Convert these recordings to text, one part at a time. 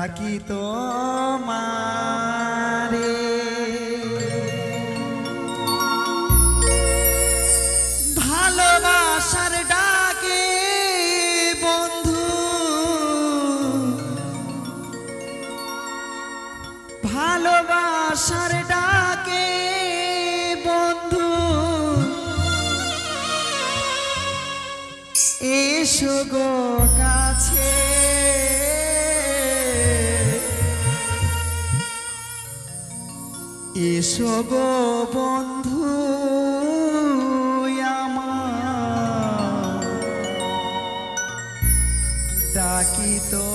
ডাকি তো মারে ভালোবাসার ডাকে বন্ধু ভালোবাসার ডাকে বন্ধু এসো গো কাছে। এসব বন্ধু আমার ডাকি তো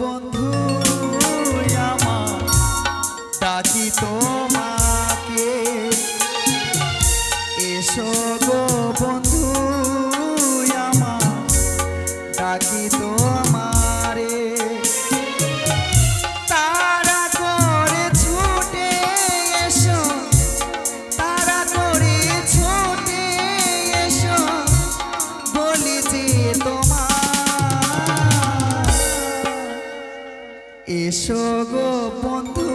বন্ধু আমার ডাকি তোমার বন্ধু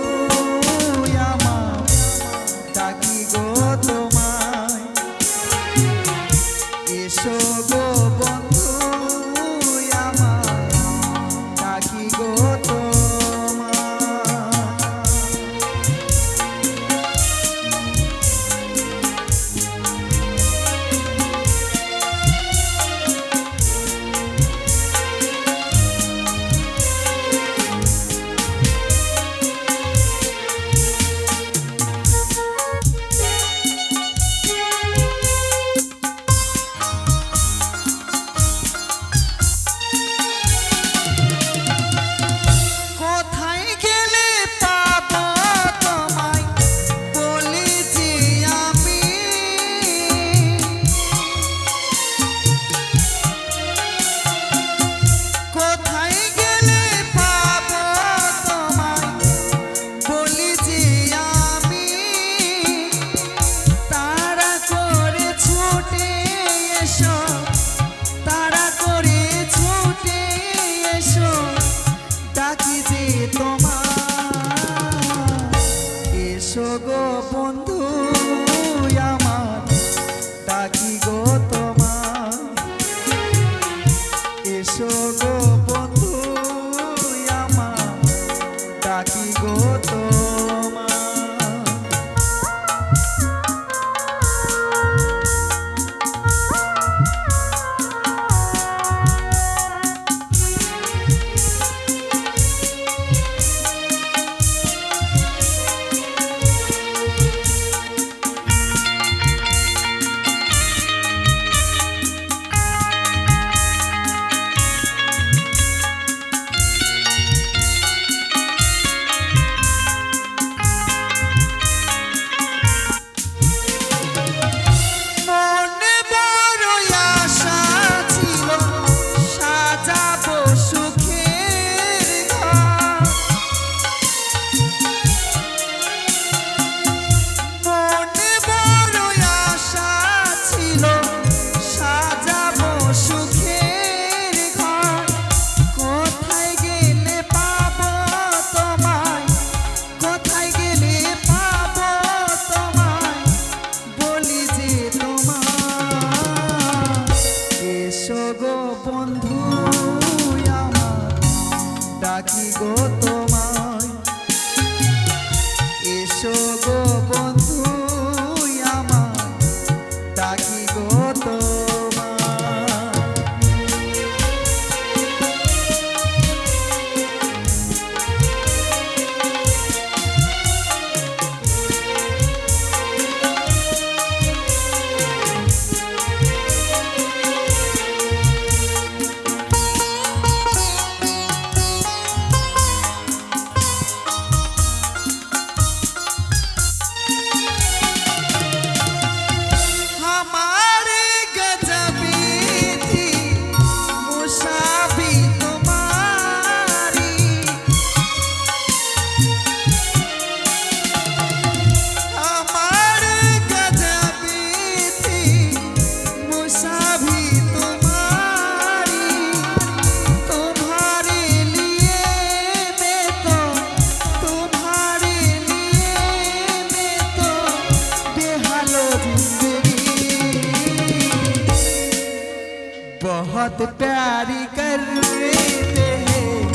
से प्यारी करते हैं।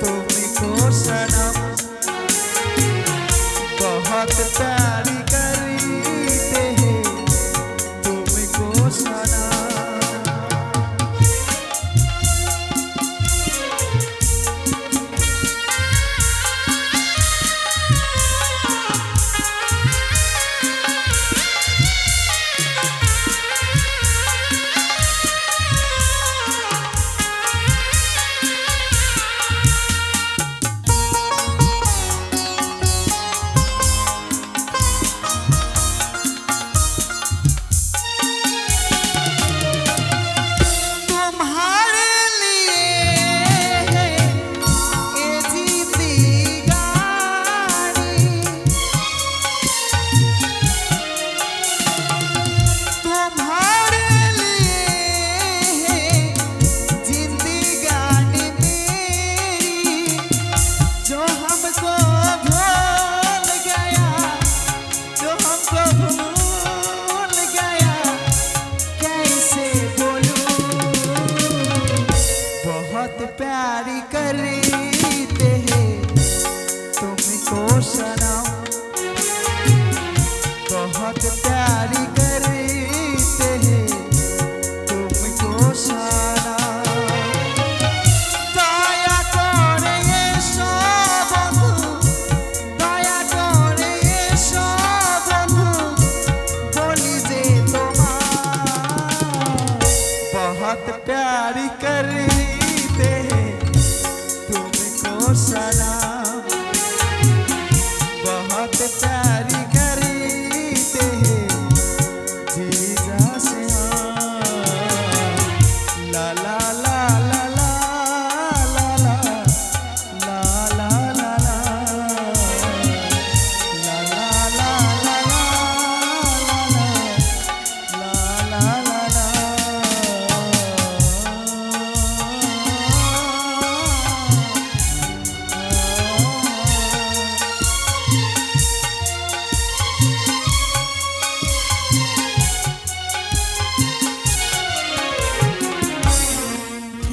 तुमको सनम। बहुत प्यारी मत प्यारी करी